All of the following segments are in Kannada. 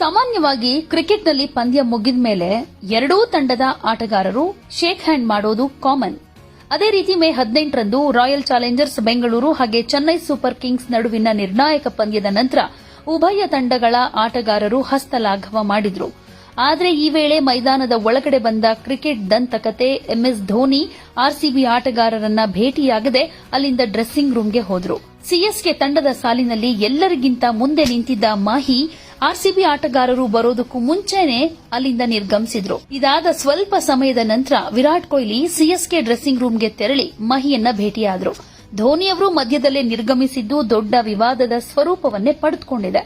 ಸಾಮಾನ್ಯವಾಗಿ ಕ್ರಿಕೆಟ್ನಲ್ಲಿ ಪಂದ್ಯ ಮುಗಿದ ಮೇಲೆ ಎರಡೂ ತಂಡದ ಆಟಗಾರರು ಶೇಕ್ ಹ್ಯಾಂಡ್ ಮಾಡೋದು ಕಾಮನ್ ಅದೇ ರೀತಿ ಮೇ ಹದಿನೆಂಟರಂದು ರಾಯಲ್ ಚಾಲೆಂಜರ್ಸ್ ಬೆಂಗಳೂರು ಹಾಗೆ ಚೆನ್ನೈ ಸೂಪರ್ ಕಿಂಗ್ಸ್ ನಡುವಿನ ನಿರ್ಣಾಯಕ ಪಂದ್ಯದ ನಂತರ ಉಭಯ ತಂಡಗಳ ಆಟಗಾರರು ಹಸ್ತಲಾಘವ ಮಾಡಿದ್ರು. ಆದರೆ ಈ ವೇಳೆ ಮೈದಾನದ ಒಳಗಡೆ ಬಂದ ಕ್ರಿಕೆಟ್ ದಂತಕತೆ ಎಂಎಸ್ ಧೋನಿ ಆರ್ಸಿಬಿ ಆಟಗಾರರನ್ನ ಭೇಟಿಯಾಗದೆ ಅಲ್ಲಿಂದ ಡ್ರೆಸ್ಸಿಂಗ್ ರೂಂಗೆ ಹೋದ್ರು. ಸಿಎಸ್ಕೆ ತಂಡದ ಸಾಲಿನಲ್ಲಿ ಎಲ್ಲರಿಗಿಂತ ಮುಂದೆ ನಿಂತಿದ್ದ ಮಾಹಿ ಆರ್ಸಿಬಿ ಆಟಗಾರರು ಬರೋದಕ್ಕೂ ಮುಂಚೆನೆ ಅಲ್ಲಿಂದ ನಿರ್ಗಮಿಸಿದ್ರು. ಇದಾದ ಸ್ವಲ್ಪ ಸಮಯದ ನಂತರ ವಿರಾಟ್ ಕೊಹ್ಲಿ ಸಿಎಸ್ಕೆ ಡ್ರೆಸ್ಸಿಂಗ್ ರೂಮ್ಗೆ ತೆರಳಿ ಮಹಿಯನ್ನ ಭೇಟಿಯಾದರು. ಧೋನಿಯವರು ಮಧ್ಯದಲ್ಲೇ ನಿರ್ಗಮಿಸಿದ್ದು ದೊಡ್ಡ ವಿವಾದದ ಸ್ವರೂಪವನ್ನೇ ಪಡೆದುಕೊಂಡಿದೆ.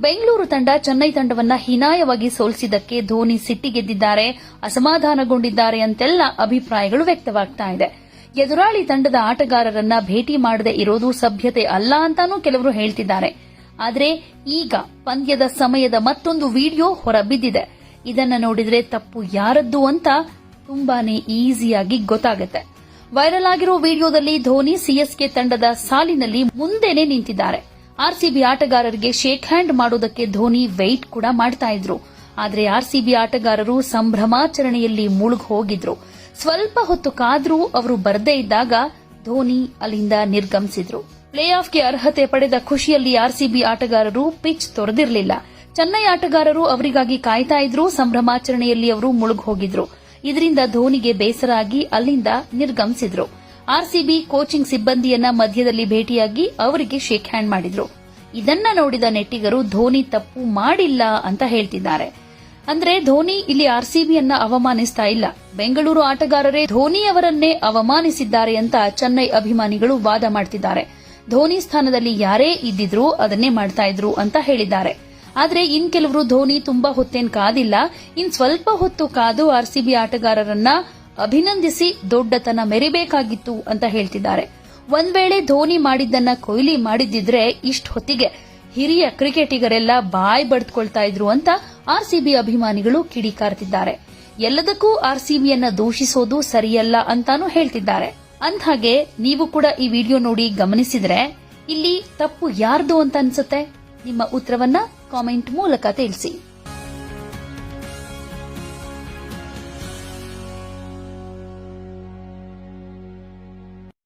ಬೆಂಗಳೂರು ತಂಡ ಚೆನ್ನೈ ತಂಡವನ್ನ ಹೀನಾಯವಾಗಿ ಸೋಲಿಸಿದ್ದಕ್ಕೆ ಧೋನಿ ಸಿಟ್ಟಿಗೆದ್ದಿದ್ದಾರೆ ಅಸಮಾಧಾನಗೊಂಡಿದ್ದಾರೆ ಅಂತೆಲ್ಲ ಅಭಿಪ್ರಾಯಗಳು ವ್ಯಕ್ತವಾಗ್ತಾ ಇದೆ. ಎದುರಾಳಿ ತಂಡದ ಆಟಗಾರರನ್ನ ಭೇಟಿ ಮಾಡದೇ ಇರೋದು ಸಭ್ಯತೆ ಅಲ್ಲ ಅಂತಾನೂ ಕೆಲವರು ಹೇಳ್ತಿದ್ದಾರೆ. ಆದರೆ ಈಗ ಪಂದ್ಯದ ಸಮಯದ ಮತ್ತೊಂದು ವಿಡಿಯೋ ಹೊರಬಿದ್ದಿದೆ. ಇದನ್ನ ನೋಡಿದ್ರೆ ತಪ್ಪು ಯಾರದ್ದು ಅಂತ ತುಂಬಾನೇ ಈಸಿಯಾಗಿ ಗೊತ್ತಾಗುತ್ತೆ. ವೈರಲ್ ಆಗಿರೋ ವಿಡಿಯೋದಲ್ಲಿ ಧೋನಿ ಸಿಎಸ್ಕೆ ತಂಡದ ಸಾಲಿನಲ್ಲಿ ಮುಂದೆನೆ ನಿಂತಿದ್ದಾರೆ. ಆರ್ಸಿಬಿ ಆಟಗಾರರಿಗೆ ಶೇಕ್ ಹ್ಯಾಂಡ್ ಮಾಡೋದಕ್ಕೆ ಧೋನಿ ವೆಯ್ಟ್ ಕೂಡ ಮಾಡ್ತಾ ಇದ್ರು. ಆದರೆ ಆರ್ಸಿಬಿ ಆಟಗಾರರು ಸಂಭ್ರಮಾಚರಣೆಯಲ್ಲಿ ಮುಳುಗ್ ಹೋಗಿದ್ರು. ಸ್ವಲ್ಪ ಹೊತ್ತು ಕಾದ್ರೂ ಅವರು ಬರದೇ ಇದ್ದಾಗ ಧೋನಿ ಅಲ್ಲಿಂದ ನಿರ್ಗಮಿಸಿದ್ರು. ಪ್ಲೇ ಆಫ್ಗೆ ಅರ್ಹತೆ ಪಡೆದ ಖುಷಿಯಲ್ಲಿ ಆರ್ಸಿಬಿ ಆಟಗಾರರು ಪಿಚ್ ತೊರೆದಿರಲಿಲ್ಲ. ಚೆನ್ನೈ ಆಟಗಾರರು ಅವರಿಗಾಗಿ ಕಾಯ್ತಾ ಇದ್ರು, ಸಂಭ್ರಮಾಚರಣೆಯಲ್ಲಿ ಅವರು ಮುಳುಗೋಗಿದ್ರು ಇದರಿಂದ ಧೋನಿಗೆ ಬೇಸರ ಆಗಿ ಅಲ್ಲಿಂದ ನಿರ್ಗಮಿಸಿದ್ರು. ಆರ್ಸಿಬಿ ಕೋಚಿಂಗ್ ಸಿಬ್ಬಂದಿಯನ್ನ ಮಧ್ಯದಲ್ಲಿ ಭೇಟಿಯಾಗಿ ಅವರಿಗೆ ಶೇಕ್ ಹ್ಯಾಂಡ್ ಮಾಡಿದ್ರು. ಇದನ್ನ ನೋಡಿದ ನೆಟ್ಟಿಗರು, ಧೋನಿ ತಪ್ಪು ಮಾಡಿಲ್ಲ ಅಂತ ಹೇಳ್ತಿದ್ದಾರೆ. ಅಂದ್ರೆ ಧೋನಿ ಇಲ್ಲಿ ಆರ್ಸಿಬಿಯನ್ನ ಅವಮಾನಿಸ್ತಾ ಇಲ್ಲ. ಬೆಂಗಳೂರು ಆಟಗಾರರೇ ಧೋನಿ ಅವರನ್ನೇ ಅವಮಾನಿಸಿದ್ದಾರೆ ಅಂತ ಚೆನ್ನೈ ಅಭಿಮಾನಿಗಳು ವಾದ ಮಾಡ್ತಿದ್ದಾರೆ. ಧೋನಿ ಸ್ಥಾನದಲ್ಲಿ ಯಾರೇ ಇದ್ದಿದ್ರು ಅದನ್ನೇ ಮಾಡ್ತಾ ಇದ್ರು ಅಂತ ಹೇಳಿದ್ದಾರೆ. ಆದರೆ ಇನ್ ಕೆಲವರು ಧೋನಿ ತುಂಬಾ ಹೊತ್ತೇನ್ ಕಾದಿಲ್ಲ. ಇನ್ ಸ್ವಲ್ಪ ಹೊತ್ತು ಕಾದು ಆರ್ಸಿಬಿ ಆಟಗಾರರನ್ನ ಅಭಿನಂದಿಸಿ ದೊಡ್ಡತನ ಮೆರಿಬೇಕಾಗಿತ್ತು ಅಂತ ಹೇಳ್ತಿದ್ದಾರೆ. ಒಂದ್ ವೇಳೆ ಧೋನಿ ಮಾಡಿದ್ದನ್ನ ಕೊಹ್ಲಿ ಮಾಡಿದ್ದಿದ್ರೆ ಇಷ್ಟ ಹೊತ್ತಿಗೆ ಹಿರಿಯ ಕ್ರಿಕೆಟಿಗರೆಲ್ಲ ಬಾಯ್ ಬಡ್ದ್ಕೊಳ್ತಾ ಇದ್ರು ಅಂತ ಆರ್ಸಿಬಿ ಅಭಿಮಾನಿಗಳು ಕಿಡಿಕಾರ್ತಿದ್ದಾರೆ. ಎಲ್ಲದಕ್ಕೂ ಆರ್ಸಿಬಿಯನ್ನ ದೂಷಿಸೋದು ಸರಿಯಲ್ಲ ಅಂತಾನೂ ಹೇಳ್ತಿದ್ದಾರೆ. ಅಂದ್ಹಾಗೆ ನೀವು ಕೂಡ ಈ ವಿಡಿಯೋ ನೋಡಿ ಗಮನಿಸಿದ್ರೆ ಇಲ್ಲಿ ತಪ್ಪು ಯಾರ್ದು ಅಂತ ಅನ್ಸುತ್ತೆ? ನಿಮ್ಮ ಉತ್ತರವನ್ನ ಕಾಮೆಂಟ್ ಮೂಲಕ ತಿಳಿಸಿ.